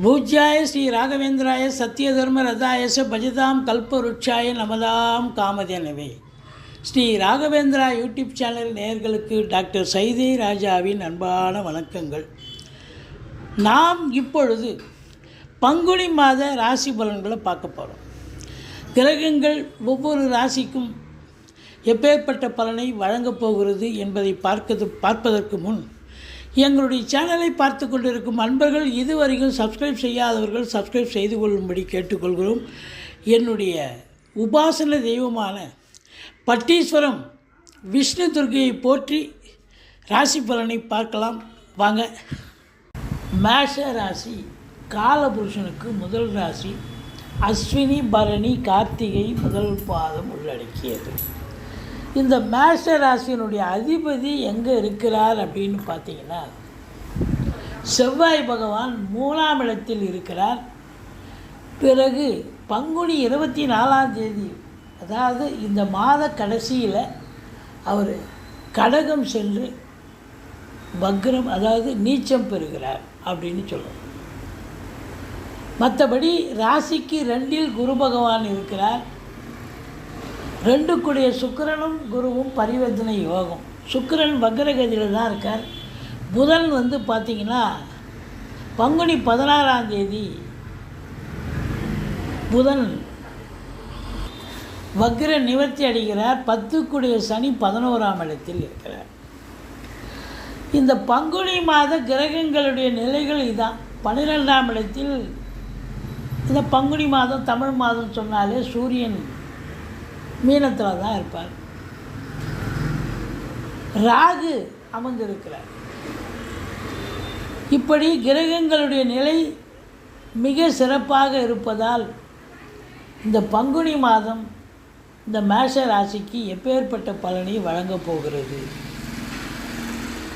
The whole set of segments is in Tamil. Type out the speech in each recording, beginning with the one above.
பூஜ்யாய ஸ்ரீ ராகவேந்திராய சத்யதர்ம ரதாயச பஜதாம் கல்பருட்சாய நமதாம் காமதேனவே. ஸ்ரீ ராகவேந்திரா யூடியூப் சேனல் நேயர்களுக்கு டாக்டர் சைதே ராஜாவின் அன்பான வணக்கங்கள். நாம் இப்பொழுது பங்குனி மாத ராசி பலன்களை பார்க்க போகிறோம் கிரகங்கள் ஒவ்வொரு ராசிக்கும் எப்பேற்பட்ட பலனை வழங்கப் போகிறது என்பதை பார்க்கது பார்ப்பதற்கு முன் எங்களுடைய சேனலை பார்த்து கொண்டிருக்கும் அன்பர்கள் இதுவரைக்கும் சப்ஸ்கிரைப் செய்யாதவர்கள் சப்ஸ்கிரைப் செய்து கொள்ளும்படி கேட்டுக்கொள்கிறோம். என்னுடைய உபாசன தெய்வமான பட்டீஸ்வரம் விஷ்ணு துர்கையை போற்றி ராசி பலனை பார்க்கலாம். வாங்க. மேஷ ராசி காலபுருஷனுக்கு முதல் ராசி அஸ்வினி பரணி கார்த்திகை முதல் பாதம் உள்ளடக்கியது. இந்த மேஷ ராசியினுடைய அதிபதி எங்கே இருக்கிறார் அப்படின்னு பார்த்தீங்கன்னா செவ்வாய் பகவான் மூணாம் இடத்தில் இருக்கிறார். பிறகு பங்குனி இருபத்தி நாலாம் தேதி அதாவது இந்த மாத கடைசியில் அவர் கடகம் சென்று வக்ரம் அதாவது நீச்சம் பெறுகிறார் அப்படின்னு சொல்லுவோம் மற்றபடி ராசிக்கு ரெண்டில் குரு பகவான் இருக்கிறார். ரெண்டுக்குடைய சுக்கிரனும் குருவும் பரிவர்த்தனை யோகம். சுக்கிரன் வக்ரகதியில் தான் இருக்கார். புதன் வந்து பார்த்திங்கன்னா பங்குனி பதினாறாம் தேதி புதன் வக்ர நிவர்த்தி அடைகிறார். பத்துக்குடைய சனி பதினோராம் இடத்தில் இருக்கிறார். இந்த பங்குனி மாத கிரகங்களுடைய நிலைகள் இதான். பன்னிரெண்டாம் இடத்தில் இந்த பங்குனி மாதம் தமிழ் மாதம் சொன்னாலே சூரியன் மீனத்தில் தான் இருப்பார். ராகு அமர்ந்திருக்கிறார். இப்படி கிரகங்களுடைய நிலை மிக சிறப்பாக இருப்பதால் இந்த பங்குனி மாதம் இந்த மேஷ ராசிக்கு எப்பேற்பட்ட பலனை வழங்கப் போகிறது.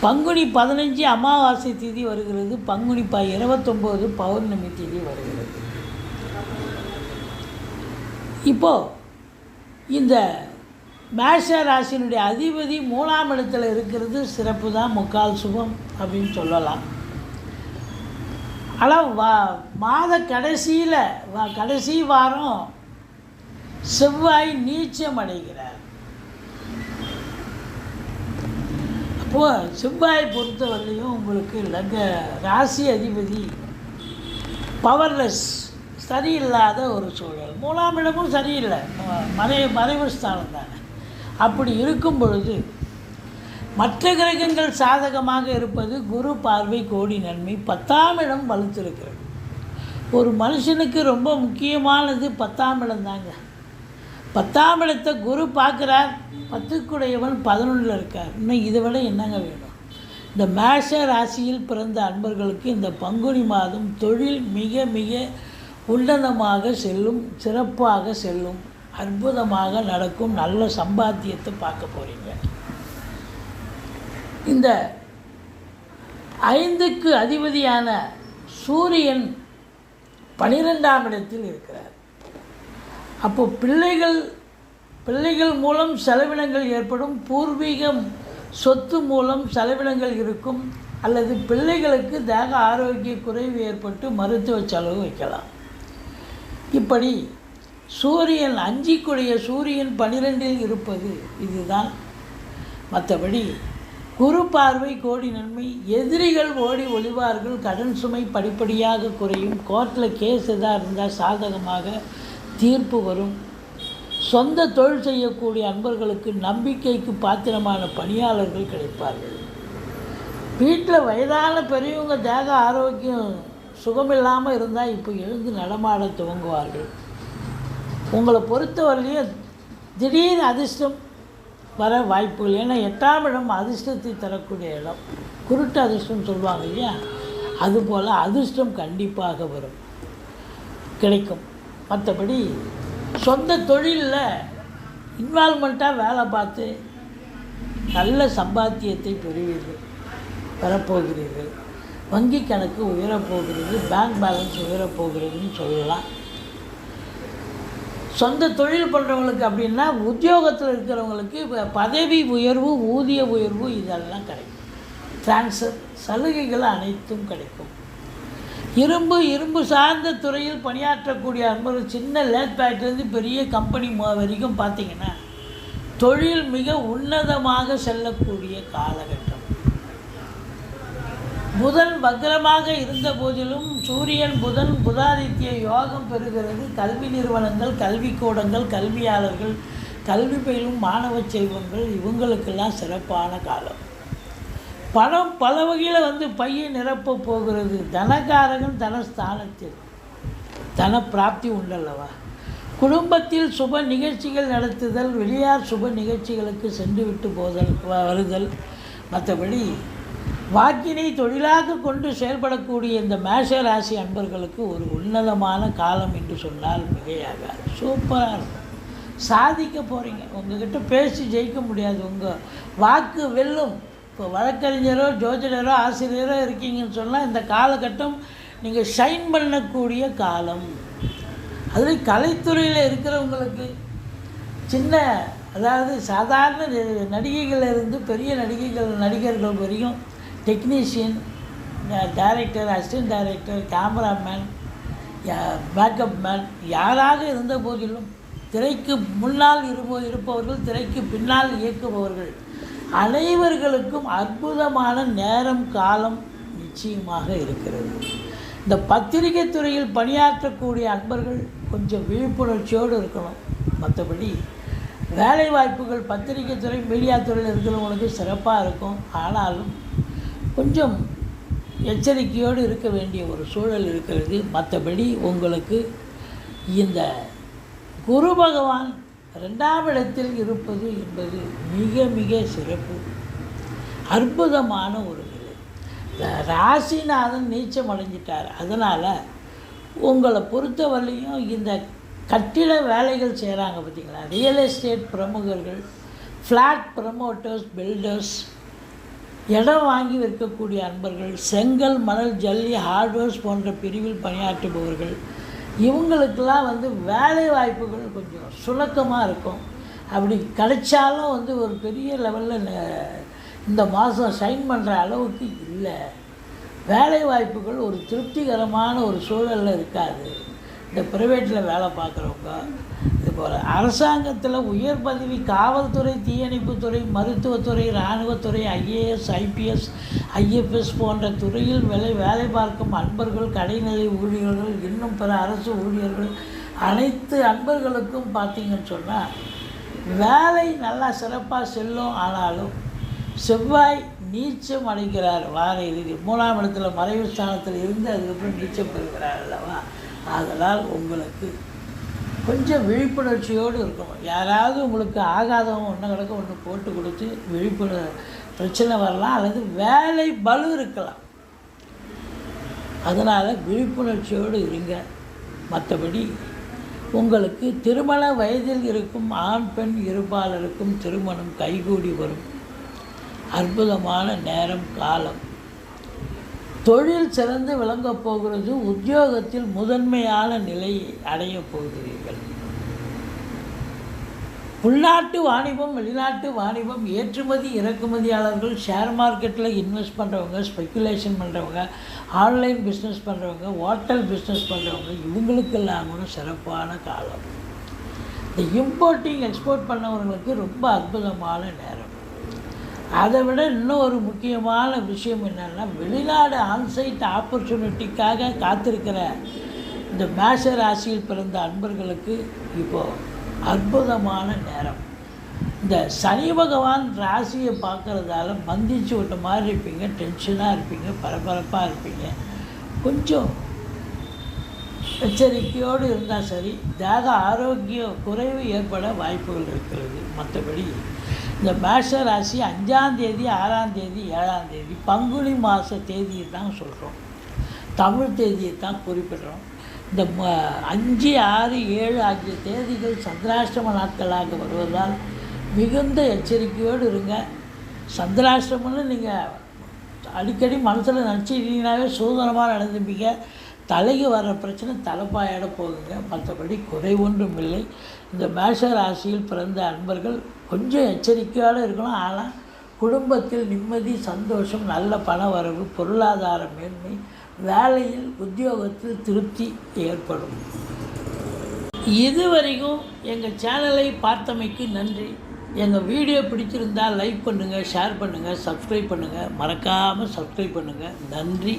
பங்குனி பதினஞ்சு அமாவாசை திதி வருகிறது. பங்குனி ப இருபத்தொம்போது பௌர்ணமி திதி வருகிறது. இப்போது இந்த மேஷ ராசியினுடைய அதிபதி மூணாம் இடத்துல இருக்கிறது சிறப்பு தான் முக்கால் சுகம் அப்படின்னு சொல்லலாம். ஆனால் வா மாத கடைசியில் வா கடைசி வாரம் செவ்வாய் நீச்சம் அடைகிறார். அப்போது செவ்வாய் பொறுத்தவரையிலையும் உங்களுக்கு லக ராசி அதிபதி பவர்லெஸ் சரியில்லாத ஒரு சூழல். மூணாம் இடமும் சரியில்லை. மறை மறைவு ஸ்தானம் தானே. அப்படி இருக்கும் பொழுது மற்ற கிரகங்கள் சாதகமாக இருப்பது குரு பார்வை கோடி நன்மை பத்தாம் இடம் வலுத்திருக்கிறது. ஒரு மனுஷனுக்கு ரொம்ப முக்கியமானது பத்தாம் இடம் தாங்க. பத்தாம் இடத்தை குரு பார்க்குறார். பத்துக்குடையவன் பதினொன்றில் இருக்கார். இன்னும் இதை விட என்னங்க வேணும்? இந்த மேஷ ராசியில் பிறந்த அன்பர்களுக்கு இந்த பங்குனி மாதம் தொழில் மிக மிக உன்னதமாக செல்லும் சிறப்பாக செல்லும் அற்புதமாக நடக்கும் நல்ல சம்பாத்தியத்தை பார்க்க போகிறீங்க இந்த ஐந்துக்கு அதிபதியான சூரியன் பனிரெண்டாம் இடத்தில் இருக்கிறார். அப்போ பிள்ளைகள் பிள்ளைகள் மூலம் செலவினங்கள் ஏற்படும் பூர்வீகம் சொத்து மூலம் செலவினங்கள் இருக்கும் அல்லது பிள்ளைகளுக்கு தேக ஆரோக்கிய குறைவு ஏற்பட்டு மருத்துவ செலவு வைக்கலாம். இப்படி சூரியன் அஞ்சிக்குடைய சூரியன் பனிரெண்டில் இருப்பது இதுதான். மற்றபடி குரு பார்வை கோடி நன்மை எதிரிகள் ஓடி ஒளிவார்கள் கடன் சுமை படிப்படியாக குறையும் கோர்ட்டில் கேஸ் எதாக இருந்தால் சாதகமாக தீர்ப்பு வரும். சொந்த தொழில் செய்யக்கூடிய அன்பர்களுக்கு நம்பிக்கைக்கு பாத்திரமான பணியாளர்கள் கிடைப்பார்கள். வீட்டில் வயதான பெரியவங்க தேக ஆரோக்கியம் சுகமில்லாமல் இருந்தால் இப்போ எழுந்து நடமாட துவங்குவார்கள். உங்களை பொறுத்தவரையிலையும் திடீர் அதிர்ஷ்டம் வர வாய்ப்புகள். ஏன்னா எட்டாம் இடம் அதிர்ஷ்டத்தை தரக்கூடிய இடம். குருட்டு அதிர்ஷ்டம் சொல்லுவாங்க இல்லையா? அதுபோல் அதிர்ஷ்டம் கண்டிப்பாக வரும். கிடைக்கும். மற்றபடி சொந்த தொழிலில் இன்வால்மெண்ட்டாக வேலை பார்த்து நல்ல சம்பாத்தியத்தை பெறுவீர்கள். பெறப்போகிறீர்கள் வங்கி கணக்கு உயரப்போகிறது பேங்க் பேலன்ஸ் உயரப்போகிறதுன்னு சொல்லலாம். சொந்த தொழில் பண்ணுறவங்களுக்கு அப்படின்னா உத்தியோகத்தில் இருக்கிறவங்களுக்கு பதவி உயர்வு ஊதிய உயர்வு இதெல்லாம் கிடைக்கும். டிரான்ஸ்ஃபர் சலுகைகள் அனைத்தும் கிடைக்கும். இரும்பு இரும்பு சார்ந்த துறையில் பணியாற்றக்கூடிய அன்பர் சின்ன லேட் பேக்லேருந்து பெரிய கம்பெனி வரைக்கும் பார்த்திங்கன்னா தொழில் மிக உன்னதமாக செல்லக்கூடிய காலகட்டம். புதன் வக்ரமாக இருந்த போதிலும் சூரியன் புதன் புதாதித்ய யோகம் பெறுகிறது. கல்வி நிறுவனங்கள் கல்விக்கூடங்கள் கல்வியாளர்கள் கல்வி பயிலும் மாணவ செல்வங்கள் இவங்களுக்கெல்லாம் சிறப்பான காலம். பணம் பல வகையில் வந்து பையை நிரப்ப போகிறது. தனகாரகன் தனஸ்தானத்தில். தன பிராப்தி உண்டல்லவா? குடும்பத்தில் சுப நிகழ்ச்சிகள் நடத்துதல் வெளியார் சுப நிகழ்ச்சிகளுக்கு சென்று விட்டு போதல் வருதல் மற்றபடி வாக்கினை தொழிலாக கொண்டு செயல்படக்கூடிய இந்த மேஷ ராசி அன்பர்களுக்கு ஒரு உன்னதமான காலம் என்று சொன்னால் மிகையாகாது. சூப்பராக இருக்கும் சாதிக்க போகிறீங்க உங்ககிட்ட பேசி ஜெயிக்க முடியாது. உங்கள் வாக்கு வெல்லும். இப்போ வழக்கறிஞரோ ஜோதிடரோ ஆசிரியரோ இருக்கீங்கன்னு சொன்னால் இந்த காலகட்டம் நீங்கள் ஷைன் பண்ணக்கூடிய காலம். அதுலேயும் கலைத்துறையில் இருக்கிறவங்களுக்கு சின்ன அதாவது சாதாரண நி- இருந்து பெரிய நடிகைகள் நடிகர்கள் வரையும் technician director assistant director cameraman backup man யாராக இருந்த போதிலும் திரைக்கு முன்னால் இருப்போ இருப்பவர்கள் திரைக்கு பின்னால் இயக்குபவர்கள் அனைவர்களுக்கும் அற்புதமான நேரம் காலம் நிச்சயமாக இருக்கிறது. இந்த பத்திரிகை துறையில் பணியாற்றக்கூடிய அன்பர்கள் கொஞ்சம் விழிப்புணர்ச்சியோடு இருக்கணும். மற்றபடி வேலை வாய்ப்புகள் பத்திரிகை துறை மீடியா துறையில் இருக்கிறவங்களுக்கு சிறப்பாக இருக்கும். ஆனாலும் கொஞ்சம் எச்சரிக்கையோடு இருக்க வேண்டிய ஒரு சூழல் இருக்கிறது. மற்றபடி உங்களுக்கு இந்த குரு பகவான் ரெண்டாம் இடத்தில் இருப்பது என்பது மிக மிக சிறப்பு அற்புதமான ஒரு நிலை. ராசிநாதன் நீச்சம் அடைஞ்சிட்டார். அதனால் உங்களை பொறுத்தவரையும் இந்த கட்டிட வேலைகள் செய்கிறாங்க பார்த்தீங்களா ரியல் எஸ்டேட் பிரமுகர்கள் ஃப்ளாட் ப்ரமோட்டர்ஸ் பில்டர்ஸ் இடம் வாங்கி விற்கக்கூடிய அன்பர்கள் செங்கல் மணல் ஜல்லி ஹார்ட்வேர்ஸ் போன்ற பிரிவில் பணியாற்றுபவர்கள். இவங்களுக்கெல்லாம் வந்து வேலை வாய்ப்புகள் கொஞ்சம் சுணக்கமாக இருக்கும். அப்படி கிடைச்சாலும் வந்து ஒரு பெரிய லெவலில் இந்த மாதம் சைன் பண்ணுற அளவுக்கு இல்லை. வேலை வாய்ப்புகள் ஒரு திருப்திகரமான ஒரு சூழலில் இருக்காது. இந்த ப்ரைவேட்டில் வேலை பார்க்குறவங்க போகிற அரசாங்கத்தில் உயர் பதவி காவல்துறை தீயணைப்புத்துறை மருத்துவத்துறை இராணுவத்துறை ஐஏஎஸ் ஐபிஎஸ் ஐஎஃப்எஸ் போன்ற துறையில் வேலை வேலை பார்க்கும் அன்பர்கள் கடைநிலை ஊழியர்கள் இன்னும் பிற அரசு ஊழியர்கள் அனைத்து அன்பர்களுக்கும் பார்த்திங்கன்னு சொன்னால் வேலை நல்லா சிறப்பாக செல்லும் ஆனாலும் செவ்வாய் நீச்சம் அடைகிறார். வார இறுதி. மூணாம் இடத்துல மறைவு ஸ்தானத்தில் இருந்து அதுக்கப்புறம் நீச்சம் பெறுகிறார் அல்லவா? ஆதலால் உங்களுக்கு கொஞ்சம் விழிப்புணர்ச்சியோடு இருக்கணும். யாராவது உங்களுக்கு ஆகாதவங்க ஒன்று கிடக்க ஒன்று போட்டு கொடுத்து விழிப்புணர் பிரச்சனை வரலாம் அல்லது வேலை பலு இருக்கலாம். அதனால் விழிப்புணர்ச்சியோடு இருங்க. மற்றபடி உங்களுக்கு திருமண வயதில் இருக்கும் ஆண் பெண் இருபாலருக்கும் திருமணம் கைகூடி வரும். அற்புதமான நேரம் காலம். தொழில் சிறந்து விளங்கப் போகிறது உத்தியோகத்தில் முதன்மையான நிலையை அடையப் போகிறீர்கள். உள்நாட்டு வாணிபம் வெளிநாட்டு வாணிபம் ஏற்றுமதி இறக்குமதியாளர்கள் ஷேர் மார்க்கெட்டில் இன்வெஸ்ட் பண்ணுறவங்க ஸ்பெக்குலேஷன் பண்ணுறவங்க ஆன்லைன் பிஸ்னஸ் பண்ணுறவங்க ஹோட்டல் பிஸ்னஸ் பண்ணுறவங்க இவங்களுக்கெல்லாம் கூட சிறப்பான காலம். இந்த இம்போர்ட்டிங் எக்ஸ்போர்ட் பண்ணவங்களுக்கு ரொம்ப அற்புதமான நேரம். அதை விட இன்னும் ஒரு முக்கியமான விஷயம் என்னென்னா வெளிநாடு ஆன்சைட் ஆப்பர்ச்சுனிட்டிக்காக காத்திருக்கிற இந்த மேஷ ராசியில் பிறந்த அன்பர்களுக்கு இப்போது அற்புதமான நேரம். இந்த சனி பகவான் ராசியை பார்க்குறதால மந்திச்சு விட்ட மாதிரி இருப்பீங்க டென்ஷனாக இருப்பீங்க பரபரப்பாக இருப்பீங்க. கொஞ்சம் எச்சரிக்கையோடு இருந்தால் சரி தேக ஆரோக்கிய குறைவு ஏற்பட வாய்ப்புகள் இருக்கிறது. மற்றபடி இந்த மேஷ ராசி அஞ்சாம் தேதி ஆறாம் தேதி ஏழாம் தேதி பங்குனி மாத தேதியை தான் சொல்கிறோம் தமிழ் தேதியை தான் குறிப்பிடுறோம். இந்த அஞ்சு ஆறு ஏழு ஆகிய தேதிகள் சந்திராஷ்டம நாட்களாக வருவதால் மிகுந்த எச்சரிக்கையோடு இருங்க. சந்திராஷ்டமம்னு நீங்கள் அடிக்கடி மனசில் நினச்சிட்டீங்கனாவே சுதந்திரமாக நடந்துப்பீங்க. தலைக்கு வர்ற பிரச்சனை தலைப்பாயிட போகுங்க மற்றபடி குறை ஒன்றும் இல்லை இந்த மேஷ ராசியில் பிறந்த அன்பர்கள் கொஞ்சம் எச்சரிக்கையோடு இருக்கணும். ஆனால் குடும்பத்தில் நிம்மதி சந்தோஷம் நல்ல பண வரவு பொருளாதார மேன்மை வேலையில் உத்தியோகத்தில் திருப்தி ஏற்படும். இதுவரைக்கும் எங்கள் சேனலை பார்த்தமைக்கு நன்றி. எங்கள் வீடியோ பிடிச்சிருந்தால் லைக் பண்ணுங்கள் ஷேர் பண்ணுங்கள் சப்ஸ்கிரைப் பண்ணுங்கள் மறக்காமல் சப்ஸ்கிரைப் பண்ணுங்கள் நன்றி.